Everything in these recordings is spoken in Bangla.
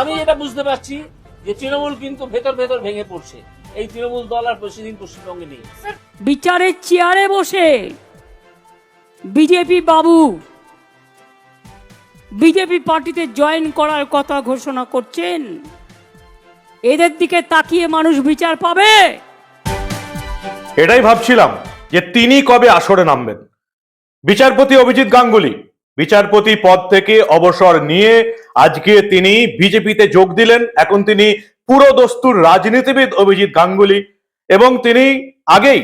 আমি এটা বুঝতে পারছি যে তৃণমূল কিন্তু ভেতর ভেতর ভেঙে পড়ছে। এই তৃণমূল দল আর বেশিদিন পশ্চিমবঙ্গে নেই। বিচারের চেয়ারে বসে বিজেপি বাবু বিজেপি পার্টিতে জয়েন করার কথা ঘোষণা করছেন। এদের দিকে তাকিয়ে মানুষ বিচার পাবে। এটাই ভাবছিলাম যে তিনি কবে আসরে নামবেন। বিচারপতি অভিজিৎ গাঙ্গুলি বিচারপতি পদ থেকে অবসর নিয়ে আজকে তিনি বিজেপিতে যোগ দিলেন। এখন তিনি পুরো দস্তুর রাজনীতিবিদ অভিজিৎ গাঙ্গুলি। এবং তিনি আগেই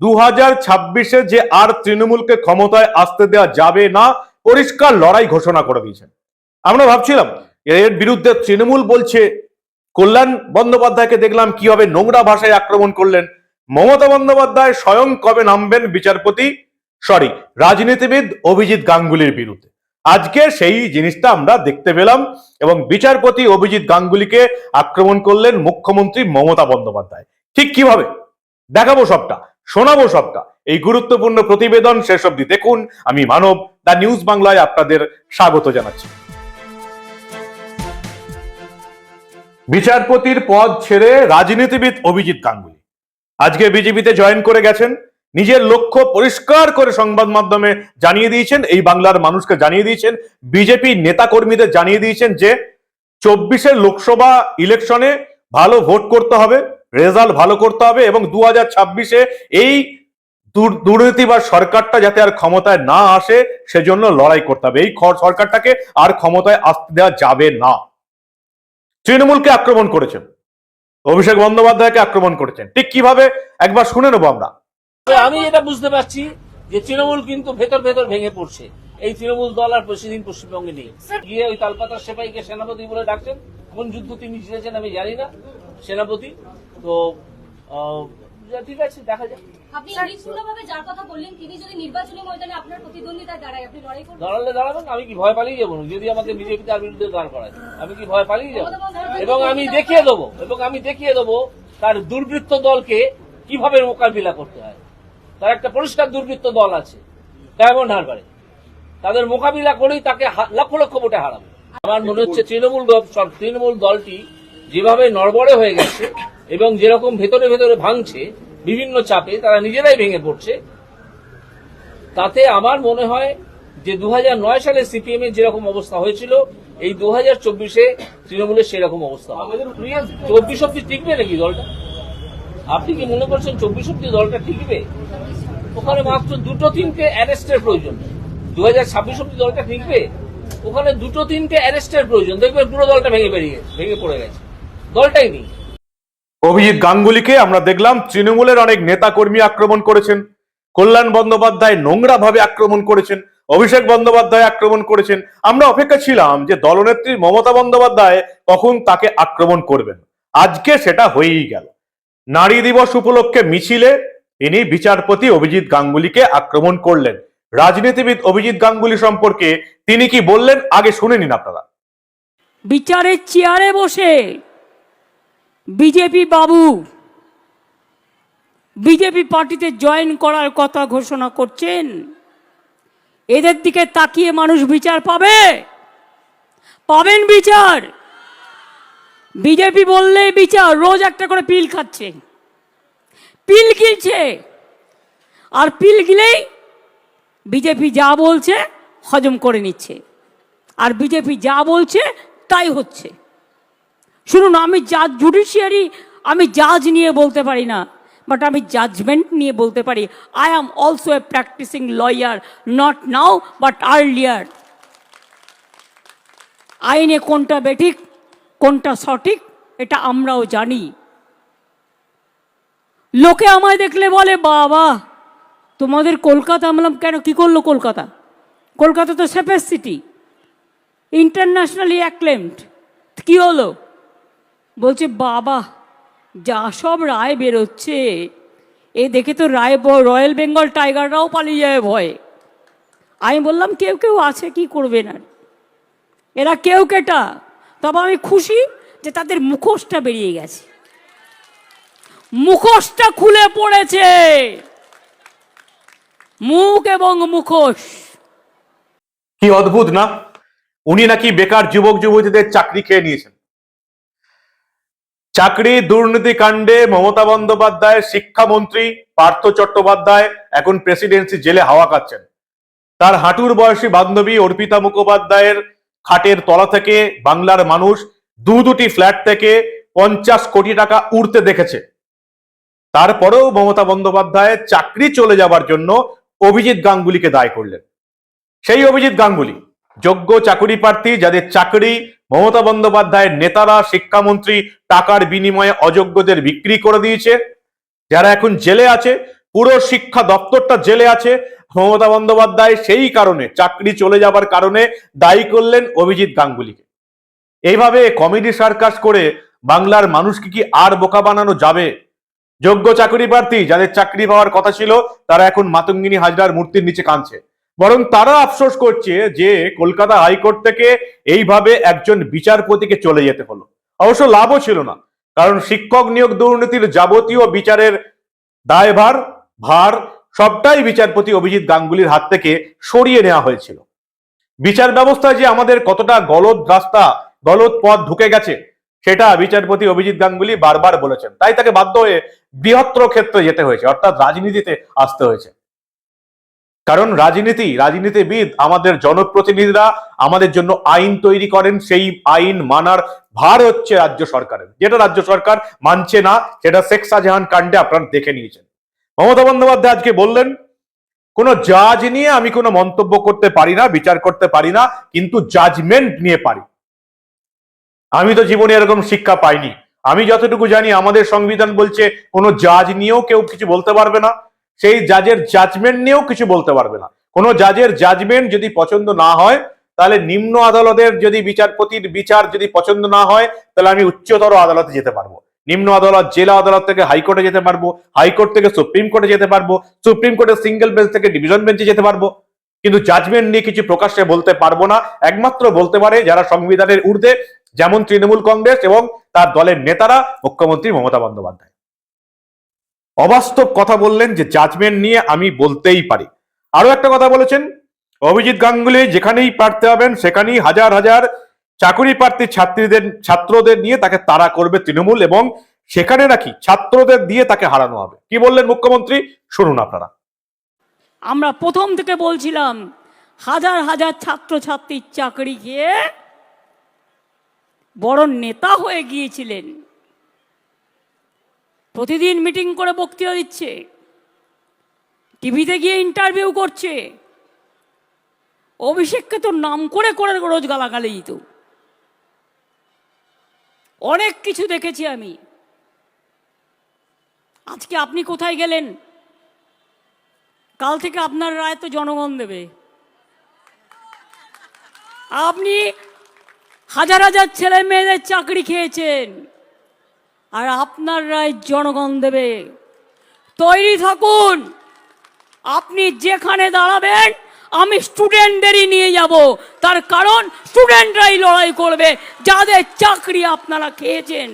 দু হাজার ছাব্বিশে যে আর তৃণমূলকে ক্ষমতায় আসতে দেওয়া যাবে না, পরিষ্কার লড়াই ঘোষণা করে দিয়েছেন। আমরা ভাবছিলাম, এর বিরুদ্ধে তৃণমূল বলছে, কল্যাণ বন্দ্যোপাধ্যায়কে দেখলাম কীভাবে নোংরা ভাষায় আক্রমণ করলেন। মমতা বন্দ্যোপাধ্যায় স্বয়ং কবে নামবেন বিচারপতি? সরি, রাজনীতিবিদ অভিজিৎ গাঙ্গুলির বিরুদ্ধে। আজকে সেই জিনিসটা আমরা দেখতে পেলাম এবং বিচারপতি অভিজিৎ গাঙ্গুলিকে আক্রমণ করলেন মুখ্যমন্ত্রী মমতা বন্দ্যোপাধ্যায়। ঠিক কীভাবে? দেখাবো সবটা, শোনাবো সবটা। এই গুরুত্বপূর্ণ প্রতিবেদন শেষ অবধি দেখুন। আমি মানব দ্য নিউজ বাংলায় আপনাদের স্বাগত জানাচ্ছি। বিচারপতির পদ ছেড়ে রাজনীতিবিদ অভিজিৎ গাঙ্গুলি। আজকে বিজেপিতে জয়েন করে গেছেন। নিজের লক্ষ্য পরিষ্কার করে সংবাদ মাধ্যমে জানিয়ে দিয়েছেন। এই বাংলার মানুষকে জানিয়ে দিয়েছেন। বিজেপি নেতা কর্মীদের জানিয়ে দিয়েছেন যে, চব্বিশের লোকসভা ইলেকশনে ভালো ভোট করতে হবে, রেজাল্ট ভালো করতে হবে এবং দু হাজার ছাব্বিশে এই দুর্নীতি বা সরকারটা যাতে আর ক্ষমতায় না আসে, সেজন্য লড়াই করতে হবে। এই সরকারটাকে আর ক্ষমতায় আসতে দেওয়া যাবে না। তৃণমূলকে আক্রমণ করেছেন। অভিষেক বন্দ্যোপাধ্যায়কে আক্রমণ করেছেন। ঠিক কীভাবে? একবার শুনে নেব আমরা। আমি এটা বুঝতে পারছি যে তৃণমূল কিন্তু ভেতর ভেতর ভেঙে পড়ছে। এই তৃণমূল দল আর বেশিদিন পশ্চিমবঙ্গে নেই। গিয়ে ওই তালপাতার সেপাইকে সেনাপতি বলে ডাকছেন। কোন যুদ্ধ তিনি জিতেছেন আমি জানি না সেনাপতি। তো ঠিক আছে দেখা যাক। আপনি নিষ্ঠুরভাবে যার কথা বললেন তিনি যদি নির্বাচনী ময়দানে আপনার প্রতিদ্বন্দ্বিতা দাঁড়ায় আপনি লড়াই করবেন? দাঁড়ালে দাঁড়াবেন আমি কি ভয় পালিয়ে যাব? যদি আমাকে বিজেপি তার বিরুদ্ধে দাঁড় করায় আমি কি ভয় পালিয়ে যাব? এবং আমি দেখিয়ে দেবো এবং আমি দেখিয়ে দেবো তার দুর্বৃত্ত দলকে কীভাবে মোকাবিলা করতে হয়। তার একটা পরিষ্কার দুর্বৃত্ত দল আছে ডায়মন্ড হারবারে। তাদের মোকাবিলা করেই তাকে লক্ষ লক্ষ ভোটে হারাবো। আমার মনে হচ্ছে তৃণমূল তৃণমূল দলটি যেভাবে নড়বড়ে হয়ে গেছে এবং যেরকম ভেতরে ভেতরে ভাঙছে বিভিন্ন চাপে তারা নিজেরাই ভেঙে পড়ছে তাতে আমার মনে হয় যে দু হাজার নয় সালে সিপিএম এর যেরকম অবস্থা হয়েছিল এই দু হাজার চব্বিশে তৃণমূলের সেরকম অবস্থা চব্বিশ অব্দি টিকবে নাকি দলটা? আপনি কি মনে করছেন চব্বিশ অব্দি দলটা টিকবে? ওখানে মাত্র দুটো তিনটে অ্যারেস্টের প্রয়োজন। দু হাজার ছাব্বিশ অব্দি দলটা টিকবে? ওখানে দুটো তিনটে অ্যারেস্টের প্রয়োজন। দেখবেন পুরো দলটা ভেঙে বেরিয়ে ভেঙে পড়ে গেছে। দলটাই নেই। অভিজিৎ গাঙ্গুলিকে আমরা দেখলাম তৃণমূলের অনেক নেতা কর্মী আক্রমণ করেছেন। কল্যাণ বন্দ্যোপাধ্যায় নোংরা ভাবে আক্রমণ করেছেন। অভিষেক বন্দ্যোপাধ্যায় আক্রমণ করেছেন। আমরা অপেক্ষা ছিলাম যে দলনেত্রী মমতা বন্দ্যোপাধ্যায় কখন তাকে আক্রমণ করবেন। আজকে সেটা হয়েই গেল। নারী দিবস উপলক্ষে মিছিলে তিনি বিচারপতি অভিজিৎ গাঙ্গুলিকে আক্রমণ করলেন। রাজনীতিবিদ অভিজিৎ গাঙ্গুলি সম্পর্কে তিনি কি বললেন, আগে শুনে নিন আপনারা। বিচারের চেয়ারে বসে বিজেপি বাবু, বিজেপি পার্টিতে জয়েন করার কথা ঘোষণা করছেন। এদের দিকে তাকিয়ে মানুষ বিচার পাবে? পাবেন বিচার? বিজেপি বললেই বিচার, রোজ একটা করে পিল খাচ্ছে। পিল গিলছে। আর পিল গিলেই বিজেপি যা বলছে হজম করে নিচ্ছে। আর বিজেপি যা বলছে তাই হচ্ছে। শুনুন, আমি জাজ জুডিশিয়ারি আমি জাজ নিয়ে বলতে পারি না বাট আমি জাজমেন্ট নিয়ে বলতে পারি। I am also a practising lawyer not now but earlier আইনে কোনটা বেঠিক? কোনটা সঠিক, এটা আমরাও জানি। লোকে আমায় দেখলে বলে, বাবা, তোমাদের কলকাতা আমি বললাম কেন? কি করল কলকাতা? কলকাতা তো সেফেস সিটি। Internationally acclaimed. কি হলো? বলছে, বাবা, যা সব রায় বেরোচ্ছে, এ দেখে তো রায় রয়্যাল বেঙ্গল টাইগাররাও পালিয়ে যায় ভয়ে। আমি বললাম, কেউ কেউ আছে, কি করবে না? এরা কেউ কেটা তবে আমি খুশি যে তাদের মুখোশটা বেরিয়ে গেছে। মুখোশটা খুলে পড়েছে। মুখ এবং মুখোশ। কি অদ্ভুত, না? উনি নাকি বেকার যুবক যুবতীদের চাকরি খেয়ে নিয়েছেন। চাকরি, দুর্নীতি কাণ্ডে মমতা বন্দ্যোপাধ্যায়, শিক্ষামন্ত্রী পার্থ চট্টোপাধ্যায় এখন প্রেসিডেন্সি জেলে হাওয়া খাচ্ছেন। তার হাঁটুর বয়সী বান্ধবী অর্পিতা মুখোপাধ্যায়ের খাটের তলা থেকে বাংলার মানুষ দু দুটি ফ্ল্যাট থেকে পঞ্চাশ কোটি টাকা উড়তে দেখেছে। তারপরেও মমতা বন্দ্যোপাধ্যায় চাকরি চলে যাবার জন্য অভিজিৎ গাঙ্গুলিকে দায় করলেন। সেই অভিজিৎ গাঙ্গুলি, যোগ্য চাকরি প্রার্থী, যাদের চাকরি মমতা বন্দ্যোপাধ্যায়ের নেতারা, শিক্ষামন্ত্রী টাকার বিনিময়ে অযোগ্যদের বিক্রি করে দিয়েছে। যারা এখন জেলে আছে, পুরো শিক্ষা দপ্তরটা জেলে আছে মমতা বন্দ্যোপাধ্যায় সেই কারণে চাকরি চলে যাবার কারণে দায়ী করলেন অভিজিৎ গাঙ্গুলিকে। এইভাবে কমেডি সার্কাস করে বাংলার মানুষকে কি আর বোকা বানানো যাবে? যোগ্য চাকরি প্রার্থী যাদের চাকরি পাওয়ার কথা ছিল, তারা এখন মাতঙ্গিনী হাজরার মূর্তির নিচে কাঁদছে। বরং তারা আফসোস করছে যে কলকাতা হাইকোর্ট থেকে এইভাবে একজন বিচারপতিকে চলে যেতে হলো। অবশ্য লাভও ছিল না, কারণ শিক্ষক নিয়োগ দুর্নীতির যাবতীয় বিচারের দায়ভার, ভার সবটাই বিচারপতি অভিজিৎ গাঙ্গুলির হাত থেকে সরিয়ে নেওয়া হয়েছিল। বিচার ব্যবস্থায় যে আমাদের কতটা গলদ রাস্তা, গলদ পথ ঢুকে গেছে, সেটা বিচারপতি অভিজিৎ গাঙ্গুলি বারবার বলেছেন। তাই তাকে বাধ্য হয়ে বৃহত্তর ক্ষেত্রে যেতে হয়েছে, অর্থাৎ রাজনীতিতে আসতে হয়েছে। কারণ রাজনীতি, রাজনীতিবিদ আমাদের জনপ্রতিনিধিরা, আমাদের জন্য আইন তৈরি করেন, সেই আইন মানার ভার হচ্ছে রাজ্য সরকারের। যেটা রাজ্য সরকার মানছে না, সেটা শেখ শাহজাহান কাণ্ডে আপনারা দেখে নিয়েছেন। মমতা বন্দ্যোপাধ্যায় আজকে বললেন, কোনো জাজ নিয়ে আমি কোনো মন্তব্য করতে পারি না, বিচার করতে পারি না, কিন্তু জাজমেন্ট নিয়ে পারি। আমি তো জীবনে এরকম শিক্ষা পাইনি। আমি যতটুকু জানি, আমাদের সংবিধান বলছে, কোনো জাজ নিয়েও কেউ কিছু বলতে পারবে না। সেই জাজের জাজমেন্ট নিয়েও কিছু বলতে পারবে না। কোনো জাজের জাজমেন্ট যদি পছন্দ না হয়, তাহলে নিম্ন আদালতের যদি বিচারপতির বিচার যদি পছন্দ না হয়, তাহলে আমি উচ্চতর আদালতে যেতে পারব। নিম্ন আদালত, জেলা আদালত থেকে হাইকোর্টে যেতে পারব, হাইকোর্ট থেকে সুপ্রিম কোর্টে যেতে পারব, সুপ্রিম কোর্টের সিঙ্গেল বেঞ্চ থেকে ডিভিশন বেঞ্চে যেতে পারব। কিন্তু জাজমেন্ট নিয়ে কিছু প্রকাশ্যে বলতে পারব না, একমাত্র বলতে পারে যারা সংবিধানের ঊর্ধ্বে, যেমন তৃণমূল কংগ্রেস এবং তার দলের নেতারা, মুখ্যমন্ত্রী মমতা বন্দ্যোপাধ্যায়। অবাস্তব কথা বললেন যে জাজমেন্ট নিয়ে আমি বলতেই পারি। আরও একটা কথা বলেছেন, অভিজিৎ গাঙ্গুলি যেখানেই পারতে হবেন, সেখানেই হাজার হাজার চাকরি প্রার্থী ছাত্রীদের, ছাত্রদের নিয়ে তাকে তাড়া করবে তৃণমূল এবং সেখানে নাকি ছাত্রদের দিয়ে তাকে হারানো হবে। কি বললেন মুখ্যমন্ত্রী? শুনুন আপনারা। আমরা প্রথম থেকে বলছিলাম, হাজার হাজার ছাত্রছাত্রীর চাকরি খেয়ে বড় নেতা হয়ে গিয়েছিলেন। প্রতিদিন মিটিং করে বক্তৃতা দিচ্ছে, টিভিতে গিয়ে ইন্টারভিউ করছে। অভিষেককে তো নাম করে করে রোজ গালাগালি দিত। অনেক কিছু দেখেছি আমি। আজকে আপনি কোথায় গেলেন? কাল থেকে আপনার রায় তো জনগণ দেবে। আপনি হাজার হাজার ছেলে মেয়েদের চাকরি খেয়েছেন, আর আপনার রায় জনগণ দেবে। তৈরি থাকুন, আপনি যেখানে দাঁড়াবেন আমি স্টুডেন্টদেরই নিয়ে যাব। তার কারণ স্টুডেন্টরাই লড়াই করবে। যাদের চাকরি আপনারা খেয়েছেন।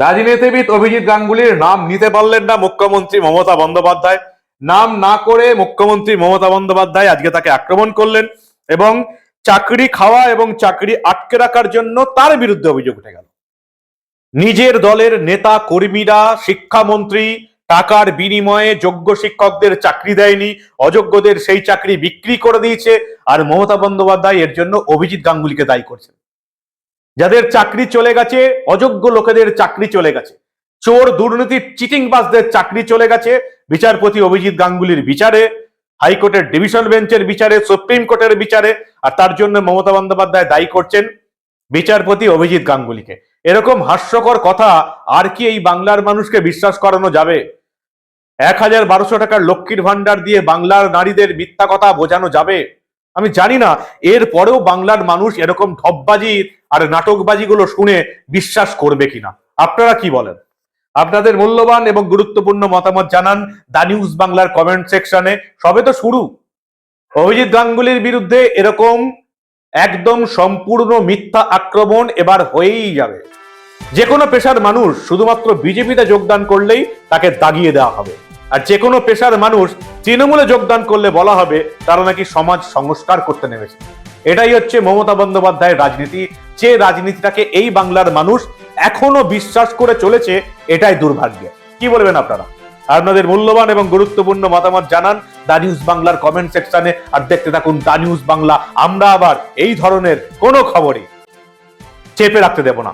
রাজনীতিবিদ অভিজিৎ গাঙ্গুলির নাম নিতে পারলেন না মুখ্যমন্ত্রী মমতা বন্দ্যোপাধ্যায়। নাম না করে মুখ্যমন্ত্রী মমতা বন্দ্যোপাধ্যায় আজকে তাকে আক্রমণ করলেন এবং চাকরি খাওয়া এবং চাকরি আটকে রাখার জন্য তার বিরুদ্ধে অভিযোগ উঠে গেল। নিজের দলের নেতা, কর্মীরা, শিক্ষামন্ত্রী টাকার বিনিময়ে যোগ্য শিক্ষকদের চাকরি দেয়নি, অযোগ্যদের সেই চাকরি বিক্রি করে দিয়েছে, আর মমতা বন্দ্যোপাধ্যায় এর জন্য অভিজিৎ গাঙ্গুলিকে দায়ী করছেন। যাদের চাকরি চলে গেছে, অযোগ্য লোকেদের চাকরি চলে গেছে। চোর দুর্নীতির চিটিং বাসদের চাকরি চলে গেছে, বিচারপতি অভিজিৎ গাঙ্গুলির বিচারে, হাইকোর্টের ডিভিশন বেঞ্চের বিচারে, সুপ্রিম কোর্টের বিচারে, আর তার জন্য মমতা বন্দ্যোপাধ্যায় দায়ী করছেন বিচারপতি অভিজিৎ গাঙ্গুলিকে। এরকম হাস্যকর কথা আর কি এই বাংলার মানুষকে বিশ্বাস করানো যাবে? এক হাজার বারোশো টাকার লক্ষ্মীর ভান্ডার দিয়ে বাংলার নারীদের মিথ্যা কথা বোঝানো যাবে? আমি জানি না, এর পরেও বাংলার মানুষ এরকম ঢপবাজি আর নাটকবাজিগুলো শুনে বিশ্বাস করবে কিনা। আপনারা কি বলেন? আপনাদের মূল্যবান এবং গুরুত্বপূর্ণ মতামত জানান দা নিউজ বাংলার কমেন্ট সেকশনে। সবে তো শুরু। অভিজিৎ গাঙ্গুলির বিরুদ্ধে এরকম একদম সম্পূর্ণ মিথ্যা আক্রমণ এবার হয়েই যাবে। যে কোনো পেশার মানুষ শুধুমাত্র বিজেপিতে যোগদান করলেই তাকে দাগিয়ে দেওয়া হবে। আর যে কোনো পেশার মানুষ তৃণমূলে যোগদান করলে বলা হবে তারা নাকি সমাজ সংস্কার করতে নেমেছে। এটাই হচ্ছে মমতা বন্দ্যোপাধ্যায়ের রাজনীতি। যে রাজনীতিটাকে এই বাংলার মানুষ এখনও বিশ্বাস করে চলেছে, এটাই দুর্ভাগ্য। কি বলবেন আপনারা? আপনাদের মূল্যবান এবং গুরুত্বপূর্ণ মতামত জানান দা নিউজ বাংলার কমেন্ট সেকশনে আর দেখতে থাকুন দা নিউজ বাংলা। আমরা আবার এই ধরনের কোনো খবরই চেপে রাখতে দেব না।